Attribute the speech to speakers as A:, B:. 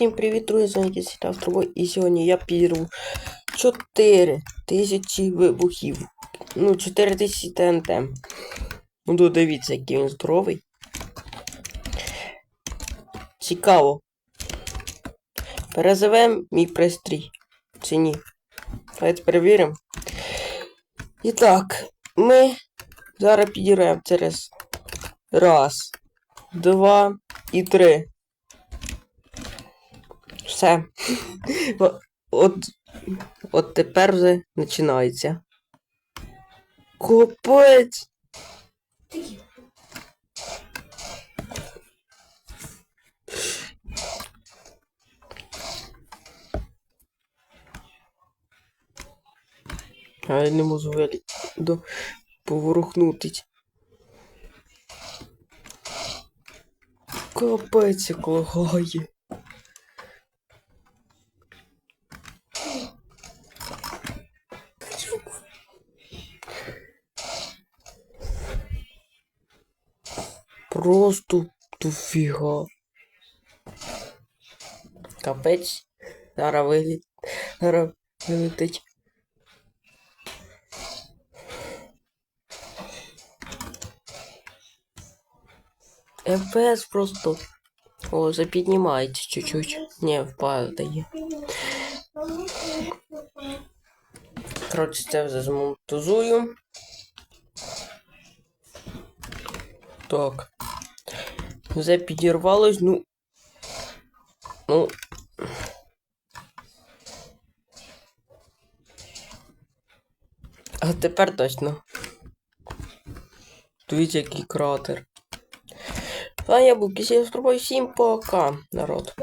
A: Всім привіт, друзі, з вами Кисіта Астробой, і сьогодні я підірву 4 тисячі вибухів. Ну, 4 тисячі ТНТ. Ну, дивіться, який він здоровий. Цікаво. Перезовем мій пристрій. Чи ні? Давайте перевіримо. І так, ми зараз підірвемо через раз, два і три. Все. От, от тепер вже починається. Капець! А я не можу вилі... до... поворухнутись. Капець, як лагає. Просто дофіга. Капець. Зараз виліт. Зараз вилетить. ФПС просто. О, запіднімається чуть-чуть. Не, впадає. Коротше, це вже змонтузую. Так. Вже підірвалось, ну. Ну. А тепер точно. Дивіться, який кратер. А я був Кисів спробую. Всім пока, народ.